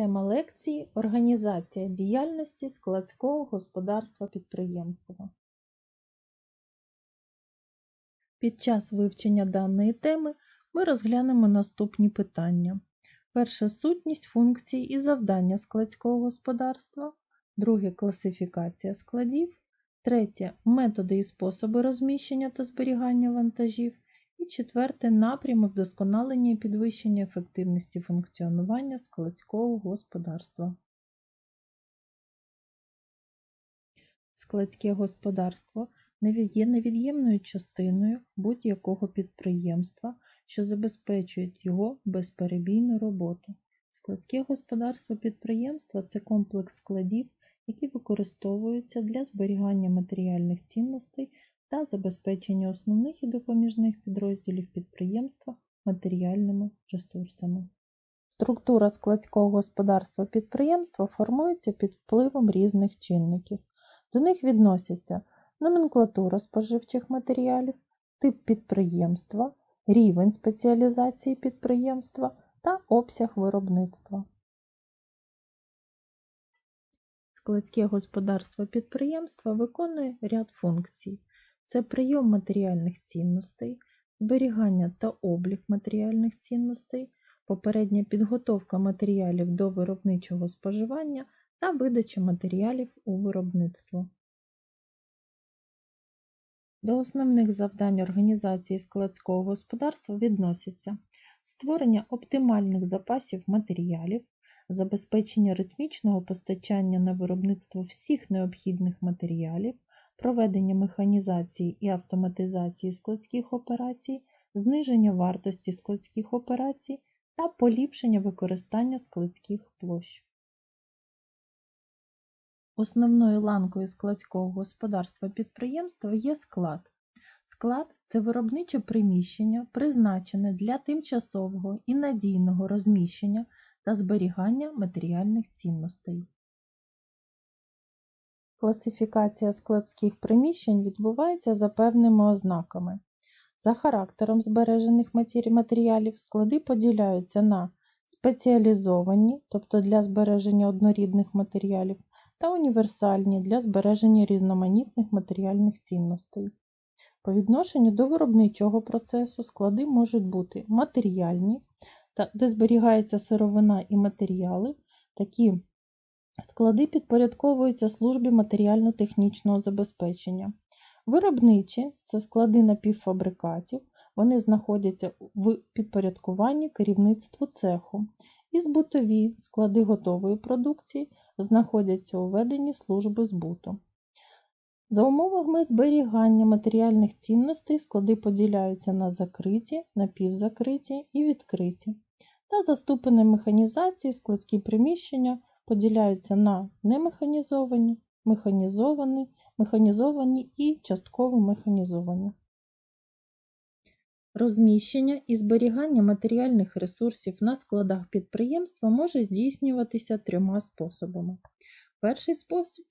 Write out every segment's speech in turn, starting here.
Тема лекції Організація діяльності складського господарства підприємства. Під час вивчення даної теми ми розглянемо наступні питання. Перше сутність функцій і завдання складського господарства, друге класифікація складів, третє методи і способи розміщення та зберігання вантажів. І четверте напрямок вдосконалення і підвищення ефективності функціонування складського господарства. Складське господарство є невід'ємною частиною будь-якого підприємства, що забезпечують його безперебійну роботу. Складське господарство підприємства це комплекс складів, які використовуються для зберігання матеріальних цінностей та забезпечення основних і допоміжних підрозділів підприємства матеріальними ресурсами. Структура складського господарства підприємства формується під впливом різних чинників. До них відносяться номенклатура споживчих матеріалів, тип підприємства, рівень спеціалізації підприємства та обсяг виробництва. Складське господарство підприємства виконує ряд функцій. Це прийом матеріальних цінностей, зберігання та облік матеріальних цінностей, попередня підготовка матеріалів до виробничого споживання та видача матеріалів у виробництво. До основних завдань організації складського господарства відносяться створення оптимальних запасів матеріалів, забезпечення ритмічного постачання на виробництво всіх необхідних матеріалів, проведення механізації і автоматизації складських операцій, зниження вартості складських операцій та поліпшення використання складських площ. Основною ланкою складського господарства підприємства є склад. Склад це виробниче приміщення, призначене для тимчасового і надійного розміщення та зберігання матеріальних цінностей. Класифікація складських приміщень відбувається за певними ознаками. За характером збережених матеріалів склади поділяються на спеціалізовані, тобто для збереження однорідних матеріалів, та універсальні для збереження різноманітних матеріальних цінностей. По відношенню до виробничого процесу склади можуть бути матеріальні, де зберігається сировина і матеріали, такі Склади підпорядковуються службі матеріально-технічного забезпечення. Виробничі це склади напівфабрикатів, вони знаходяться в підпорядкуванні керівництву цеху. І збутові склади готової продукції знаходяться у веденні служби збуту. За умовами зберігання матеріальних цінностей склади поділяються на закриті, напівзакриті і відкриті. Та за ступенем механізації складські приміщення поділяються на немеханізовані, механізовані, механізовані і частково механізовані. Розміщення і зберігання матеріальних ресурсів на складах підприємства може здійснюватися трьома способами. Перший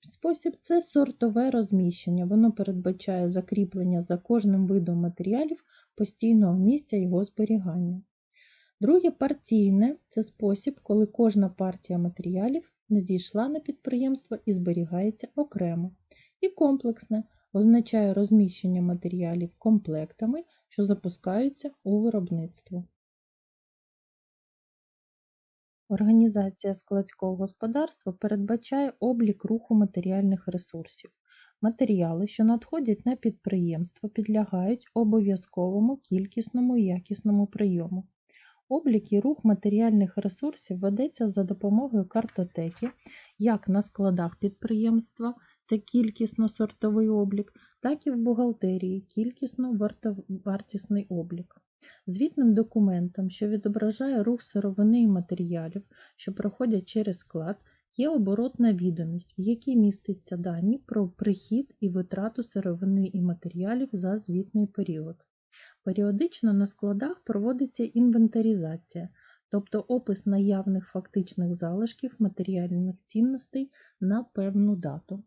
спосіб, це сортове розміщення. Воно передбачає закріплення за кожним видом матеріалів постійного місця його зберігання. Друге партійне це спосіб, коли кожна партія матеріалів надійшла на підприємство і зберігається окремо. І комплексне означає розміщення матеріалів комплектами, що запускаються у виробництво. Організація складського господарства передбачає облік руху матеріальних ресурсів. Матеріали, що надходять на підприємство, підлягають обов'язковому кількісному і якісному прийому. Облік і рух матеріальних ресурсів ведеться за допомогою картотеки, як на складах підприємства, це кількісно-сортовий облік, так і в бухгалтерії кількісно-вартісний облік. Звітним документом, що відображає рух сировини і матеріалів, що проходять через склад, є оборотна відомість, в якій міститься дані про прихід і витрату сировини і матеріалів за звітний період. Періодично на складах проводиться інвентаризація, тобто опис наявних фактичних залишків матеріальних цінностей на певну дату.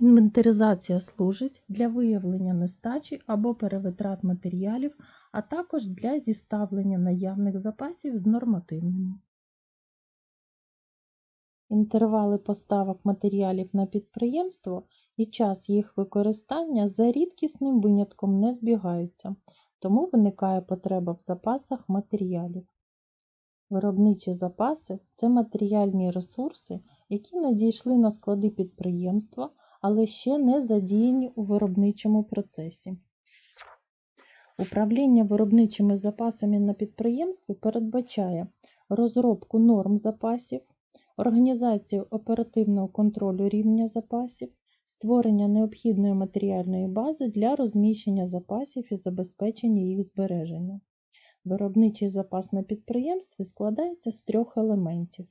Інвентаризація служить для виявлення нестачі або перевитрат матеріалів, а також для зіставлення наявних запасів з нормативними. Інтервали поставок матеріалів на підприємство і час їх використання за рідкісним винятком не збігаються, тому виникає потреба в запасах матеріалів. Виробничі запаси це матеріальні ресурси, які надійшли на склади підприємства, але ще не задіяні у виробничому процесі. Управління виробничими запасами на підприємстві передбачає розробку норм запасів, організацію оперативного контролю рівня запасів, створення необхідної матеріальної бази для розміщення запасів і забезпечення їх збереження. Виробничий запас на підприємстві складається з трьох елементів: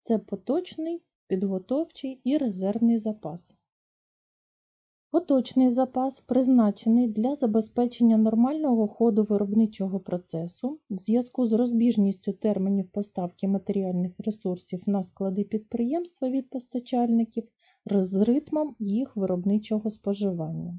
це поточний, підготовчий і резервний запас. Поточний запас призначений для забезпечення нормального ходу виробничого процесу в зв'язку з розбіжністю термінів поставки матеріальних ресурсів на склади підприємства від постачальників з ритмом їх виробничого споживання.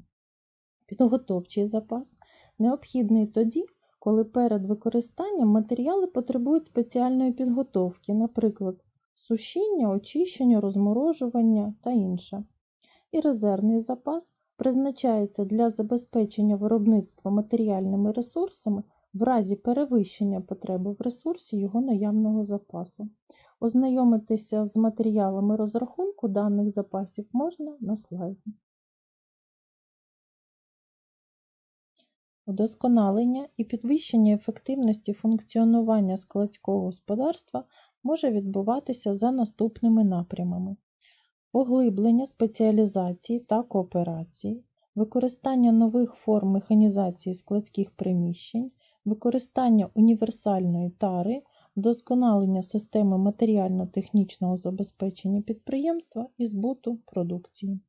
Підготовчий запас необхідний тоді, коли перед використанням матеріали потребують спеціальної підготовки, наприклад, сушіння, очищення, розморожування та інше. І резервний запас призначається для забезпечення виробництва матеріальними ресурсами в разі перевищення потреби в ресурсі його наявного запасу. Ознайомитися з матеріалами розрахунку даних запасів можна на слайді. Удосконалення і підвищення ефективності функціонування складського господарства може відбуватися за наступними напрямами: поглиблення спеціалізації та кооперації, використання нових форм механізації складських приміщень, використання універсальної тари, вдосконалення системи матеріально-технічного забезпечення підприємства і збуту продукції.